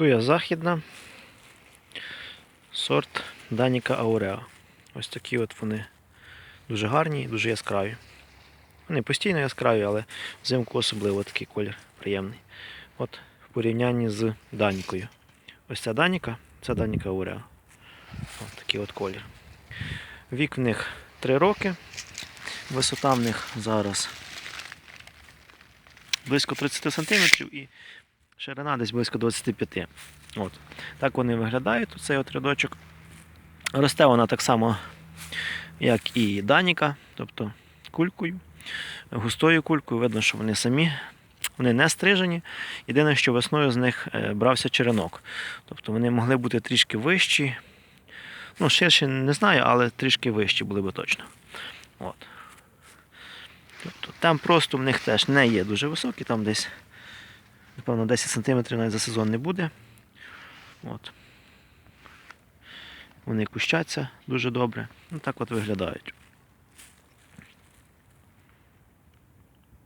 Туя західна. Сорт Даніка Ауреа. Ось такі от вони дуже гарні, дуже яскраві. Вони постійно яскраві, але взимку особливо такий колір приємний. От в порівнянні з Данікою. Ось ця Даніка, це Даніка Ауреа. Ось такий от колір. Вік в них 3 роки. Висота в них зараз близько 30 см і ширина десь близько 25 От. Так вони виглядають, цей от рядочок. Росте вона так само, як і Даніка, тобто кулькою, густою кулькою. Видно, що вони самі, вони не стрижені. Єдине, що весною з них е, брався черенок. Тобто вони могли бути трішки вищі. Ну, ширші не знаю, але трішки вищі були би точно. От. Тобто, там просто в них теж не є дуже високі, там десь, напевно, 10 см навіть за сезон не буде. От. Вони кущаться дуже добре. Ну так от виглядають.